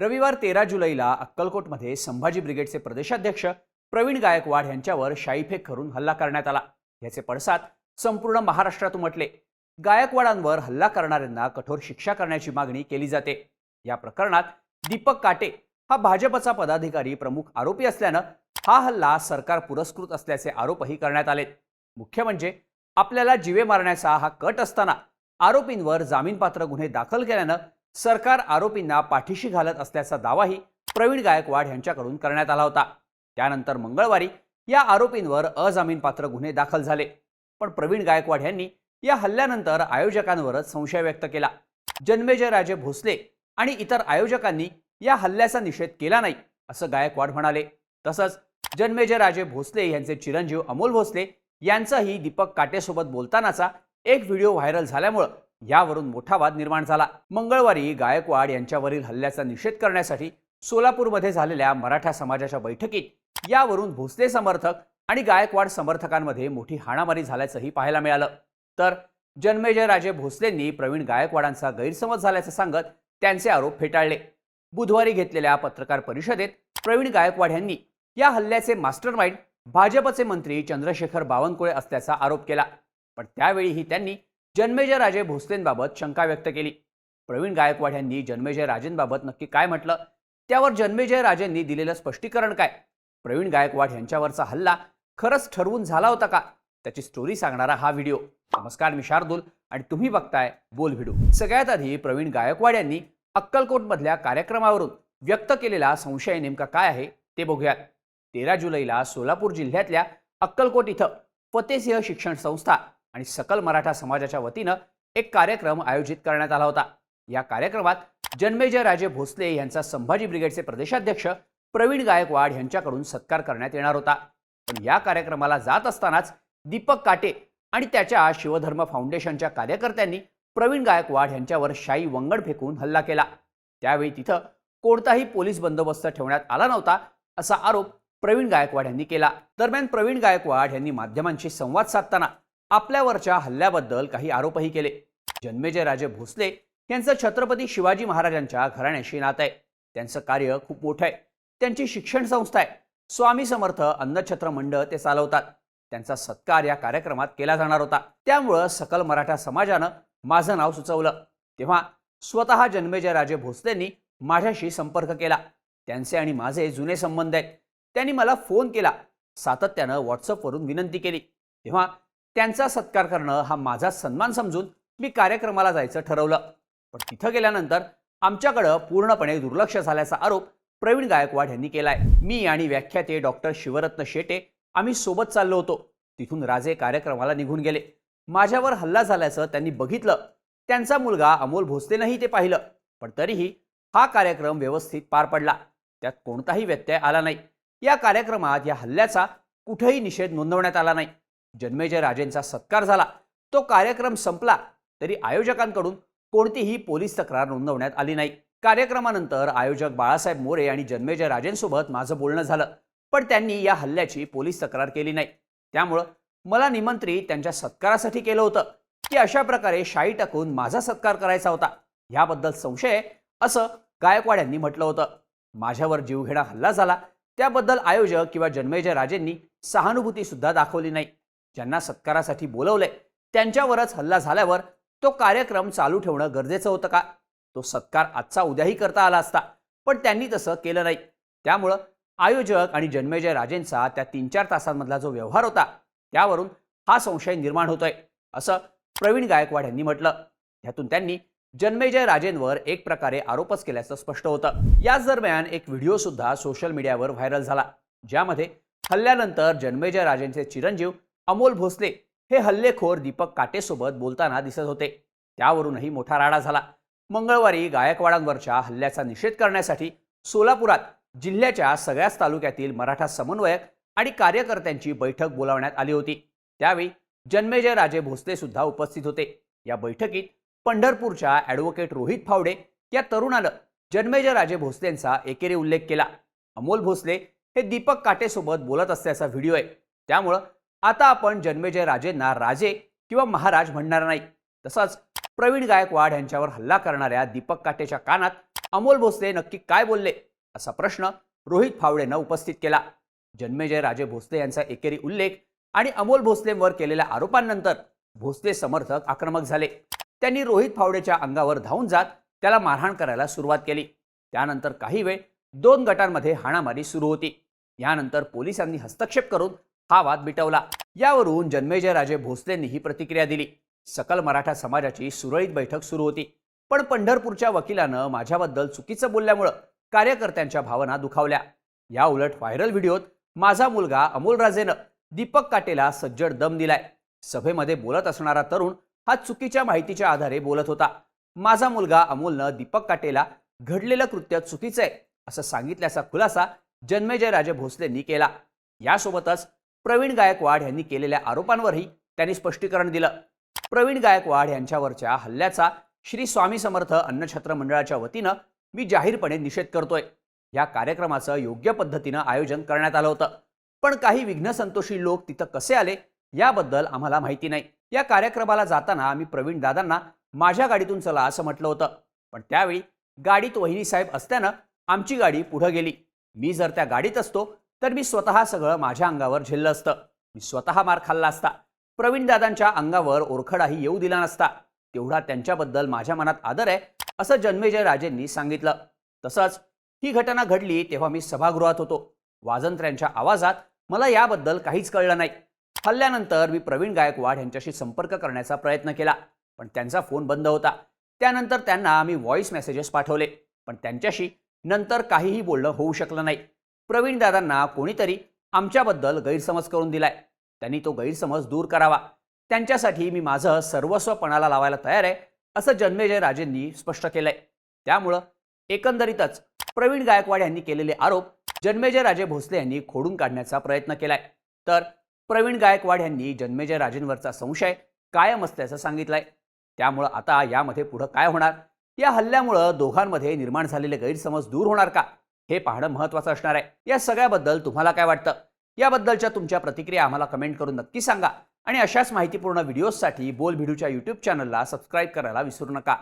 रविवार तेरा जुलैला अक्कलकोटमध्ये संभाजी ब्रिगेडचे प्रदेशाध्यक्ष प्रवीण गायकवाड यांच्यावर शाईफेक करून हल्ला करण्यात आला. याचे पडसाद संपूर्ण महाराष्ट्रात उमटले. गायकवाडांवर हल्ला करणाऱ्यांना कठोर शिक्षा करण्याची मागणी केली जाते. या प्रकरणात दीपक काटे हा भाजपचा पदाधिकारी प्रमुख आरोपी असल्यानं हा हल्ला सरकार पुरस्कृत असल्याचे आरोपही करण्यात आले. मुख्य म्हणजे आपल्याला जीवे मारण्याचा हा कट असताना आरोपींवर जामीनपात्र गुन्हे दाखल केल्यानं सरकार आरोपींना पाठीशी घालत असल्याचा दावाही प्रवीण गायकवाड यांच्याकडून करण्यात आला होता. त्यानंतर मंगळवारी या आरोपींवर अजामीनपात्र गुन्हे दाखल झाले. पण प्रवीण गायकवाड यांनी या हल्ल्यानंतर आयोजकांवरच संशय व्यक्त केला. जन्मेजय राजे भोसले आणि इतर आयोजकांनी या हल्ल्याचा निषेध केला नाही असं गायकवाड म्हणाले. तसंच जन्मेजय राजे भोसले यांचे चिरंजीव अमोल भोसले यांचाही दीपक काटेसोबत बोलतानाचा एक व्हिडिओ व्हायरल झाल्यामुळं यावरून मोठा वाद निर्माण झाला. मंगळवारी गायकवाड यांच्यावरील हल्ल्याचा निषेध करण्यासाठी सोलापूरमध्ये झालेल्या मराठा समाजाच्या बैठकीत यावरून भोसले समर्थक आणि गायकवाड समर्थकांमध्ये मोठी हाणामारी झाल्याचंही पाहायला मिळालं. तर जन्मेजय राजे भोसलेंनी प्रवीण गायकवाडांचा गैरसमज झाल्याचं सांगत त्यांचे आरोप फेटाळले. बुधवारी घेतलेल्या पत्रकार परिषदेत प्रवीण गायकवाड यांनी या हल्ल्याचे मास्टर माइंड भाजपचे मंत्री चंद्रशेखर बावनकुळे असल्याचा आरोप केला. पण त्यावेळीही त्यांनी जन्मेजय राजे भोसलेंबाबत शंका व्यक्त केली. प्रवीण गायकवाड यांनी जन्मेजय राजेंबाबत नक्की काय म्हटलं? त्यावर जन्मेजय राजेंनी दिलेलं स्पष्टीकरण काय? प्रवीण गायकवाड यांच्यावरचा हल्ला खरंच ठरवून झाला होता का? त्याची स्टोरी सांगणारा हा व्हिडिओ नमस्कार मी शार्दूल आणि तुम्ही बघताय बोल व्हिडिओ सगळ्यात आधी प्रवीण गायकवाड यांनी अक्कलकोटमधल्या कार्यक्रमावरून व्यक्त केलेला संशय नेमका काय आहे ते बघूयात. तेरा जुलैला सोलापूर जिल्ह्यातल्या अक्कलकोट इथं फतेसिंह शिक्षण संस्था आणि सकल मराठा समाजाच्या वतीनं एक कार्यक्रम आयोजित करण्यात आला होता. या कार्यक्रमात जन्मेजय राजे भोसले यांचा संभाजी ब्रिगेडचे प्रदेशाध्यक्ष प्रवीण गायकवाड यांच्याकडून सत्कार करण्यात येणार होता. पण या कार्यक्रमाला जात असतानाच दीपक काटे आणि त्याच्या शिवधर्म फाउंडेशनच्या कार्यकर्त्यांनी प्रवीण गायकवाड यांच्यावर शाई वंगड फेकून हल्ला केला. त्यावेळी तिथं कोणताही पोलीस बंदोबस्त ठेवण्यात आला नव्हता असा आरोप प्रवीण गायकवाड यांनी केला. दरम्यान प्रवीण गायकवाड यांनी माध्यमांशी संवाद साधताना आपल्यावरच्या हल्ल्याबद्दल काही आरोपही केले. जन्मेजय राजे भोसले यांचं छत्रपती शिवाजी महाराजांच्या घराण्याशी नातं आहे. त्यांचं कार्य खूप मोठं आहे. त्यांची शिक्षण संस्था आहे. स्वामी समर्थ अन्नछत्र मंडळ ते चालवतात. त्यांचा सत्कार या कार्यक्रमात केला जाणार होता. त्यामुळं सकल मराठा समाजानं माझं नाव सुचवलं. तेव्हा स्वतः जन्मेजय राजे भोसलेंनी माझ्याशी संपर्क केला. त्यांचे आणि माझे जुने संबंध आहेत. त्यांनी मला फोन केला. सातत्यानं व्हॉट्सअपवरून विनंती केली. तेव्हा त्यांचा सत्कार करणं हा माझा सन्मान समजून मी कार्यक्रमाला जायचं ठरवलं. पण तिथं गेल्यानंतर आमच्याकडं पूर्णपणे दुर्लक्ष झाल्याचा आरोप प्रवीण गायकवाड यांनी केलाय. मी आणि व्याख्याते डॉक्टर शिवरत्न शेटे आम्ही सोबत चाललो होतो. तिथून राजे कार्यक्रमाला निघून गेले. माझ्यावर हल्ला झाल्याचं त्यांनी बघितलं. त्यांचा मुलगा अमोल भोसलेनंही ते पाहिलं. पण तरीही हा कार्यक्रम व्यवस्थित पार पडला. त्यात कोणताही व्यत्यय आला नाही. या कार्यक्रमात या हल्ल्याचा कुठेही निषेध नोंदवण्यात आला नाही. जन्मेजय राजेंचा सत्कार झाला. तो कार्यक्रम संपला तरी आयोजकांकडून कोणतीही पोलीस तक्रार नोंदवण्यात आली नाही. कार्यक्रमानंतर आयोजक बाळासाहेब मोरे आणि जन्मेजय राजेंसोबत माझं बोलणं झालं. पण त्यांनी या हल्ल्याची पोलीस तक्रार केली नाही. त्यामुळं मला निमंत्रित त्यांच्या सत्कारासाठी केलं होतं की अशा प्रकारे शाई टाकून माझा सत्कार करायचा होता. ह्याबद्दल संशय आहे, असं गायकवाड यांनी म्हटलं होतं. माझ्यावर जीवघेणा हल्ला झाला. त्याबद्दल आयोजक किंवा जन्मेजय राजेंनी सहानुभूती सुद्धा दाखवली नाही. ज्यांना सत्कारासाठी बोलवलंय त्यांच्यावरच हल्ला झाल्यावर तो कार्यक्रम चालू ठेवणं गरजेचं होतं का? तो सत्कार आजचा उद्याही करता आला असता पण त्यांनी तसं केलं नाही. त्यामुळं आयोजक आणि जन्मेजय राजेंचा त्या तीन चार तासांमधला जो व्यवहार होता त्यावरून हा संशय निर्माण होतोय असं प्रवीण गायकवाड यांनी म्हटलं. ह्यातून त्यांनी जन्मेजय राजेंवर एक प्रकारे आरोपच केल्याचं स्पष्ट होतं. याच दरम्यान एक व्हिडिओ सुद्धा सोशल मीडियावर व्हायरल झाला ज्यामध्ये हल्ल्यानंतर जन्मेजय राजेंचे चिरंजीव अमोल भोसले हे हल्लेखोर दीपक काटेसोबत बोलताना दिसत होते. त्यावरूनही मोठा राडा झाला. मंगळवारी गायकवाडांवरच्या हल्ल्याचा निषेध करण्यासाठी सोलापुरात जिल्ह्याच्या सगळ्याच तालुक्यातील मराठा समन्वयक आणि कार्यकर्त्यांची बैठक बोलावण्यात आली होती. त्यावेळी जन्मेजय राजे भोसले सुद्धा उपस्थित होते. या बैठकीत पंढरपूरच्या ॲडव्होकेट रोहित फावडे या तरुणानं जन्मेजय राजे भोसलेंचा एकेरी उल्लेख केला. अमोल भोसले हे दीपक काटेसोबत बोलत असल्याचा व्हिडिओ आहे. त्यामुळं आता आपण जन्मेजय राजेंना राजे किंवा महाराज म्हणणार नाही. तसंच प्रवीण गायकवाड यांच्यावर हल्ला करणाऱ्या दीपक काटेच्या कानात अमोल भोसले नक्की काय बोलले असा प्रश्न रोहित फावडेनं उपस्थित केला. जन्मेजय राजे भोसले यांचा एकेरी उल्लेख आणि अमोल भोसलेंवर केलेल्या आरोपांनंतर भोसले समर्थक आक्रमक झाले. त्यांनी रोहित फावडेच्या अंगावर धावून जात त्याला मारहाण करायला सुरुवात केली. त्यानंतर काही वेळ दोन गटांमध्ये हाणामारी सुरू होती. यानंतर पोलिसांनी हस्तक्षेप करून हा वाद मिटवला. यावरून जन्मेजय राजे भोसलेंनी ही प्रतिक्रिया दिली. सकल मराठा समाजाची सुरळीत बैठक सुरू होती. पण पंढरपूरच्या वकिलानं माझ्याबद्दल चुकीचं बोलल्यामुळं कार्यकर्त्यांच्या भावना दुखावल्या. या उलट व्हायरल व्हिडिओत माझा मुलगा अमोल राजेनं दीपक काटेला सज्जड दम दिलाय. सभेमध्ये बोलत असणारा तरुण हा चुकीच्या माहितीच्या आधारे बोलत होता. माझा मुलगा अमोलनं दीपक काटेला घडलेलं कृत्य चुकीचं आहे असं सांगितल्याचा खुलासा जन्मेजय राजे भोसलेंनी केला. यासोबतच प्रवीण गायकवाड यांनी केलेल्या आरोपांवरही त्यांनी स्पष्टीकरण दिलं. प्रवीण गायकवाड यांच्यावरच्या हल्ल्याचा श्री स्वामी समर्थ अन्नछत्र मंडळाच्या वतीनं मी जाहीरपणे निषेध करतोय. या कार्यक्रमाचं योग्य पद्धतीनं आयोजन करण्यात आलं होतं. पण काही विघ्नसंतोषी लोक तिथं कसे आले याबद्दल आम्हाला माहिती नाही. या कार्यक्रमाला जाताना आम्ही प्रवीण दादांना माझ्या गाडीतून चला असं म्हटलं होतं. पण त्यावेळी गाडीत वहिनी साहेब असल्यानं आमची गाडी पुढं गेली. मी जर त्या गाडीत असतो तर मी स्वतः सगळं माझ्या अंगावर झेललं असतं. मी स्वतः मार खाल्ला असता. प्रवीणदादांच्या अंगावर ओरखडाही येऊ दिला नसता. तेवढा त्यांच्याबद्दल माझ्या मनात आदर आहे असं जन्मेजय राजेंनी सांगितलं. तसंच ही घटना घडली तेव्हा मी सभागृहात होतो. वाजंत्र्यांच्या आवाजात मला याबद्दल काहीच कळलं नाही. हल्ल्यानंतर मी प्रवीण गायकवाड यांच्याशी संपर्क करण्याचा प्रयत्न केला. पण त्यांचा फोन बंद होता. त्यानंतर त्यांना मी व्हॉइस मेसेजेस पाठवले. पण त्यांच्याशी नंतर काहीही बोलणं होऊ शकलं नाही. प्रवीणदादांना कोणीतरी आमच्याबद्दल गैरसमज करून दिलाय. त्यांनी तो गैरसमज दूर करावा. त्यांच्यासाठी मी माझं सर्वस्व पणाला लावायला तयार आहे असं जन्मेजय राजेंनी स्पष्ट केलंय. त्यामुळं एकंदरीतच प्रवीण गायकवाड यांनी केलेले आरोप जन्मेजय राजे भोसले यांनी खोडून काढण्याचा प्रयत्न केलाय. तर प्रवीण गायकवाड यांनी जन्मेजय राजेंवरचा संशय कायम असल्याचं सांगितलंय. त्यामुळं आता यामध्ये पुढं काय होणार? या हल्ल्यामुळं दोघांमध्ये निर्माण झालेले गैरसमज दूर होणार का? हे पाहणं महत्त्वाचं असणार आहे. या सगळ्याबद्दल तुम्हाला काय वाटतं? याबद्दलच्या तुमच्या प्रतिक्रिया आम्हाला कमेंट करून नक्की सांगा. आणि अशाच माहितीपूर्ण व्हिडिओजसाठी बोल भिडूच्या यूट्यूब चॅनलला सबस्क्राईब करायला विसरू नका.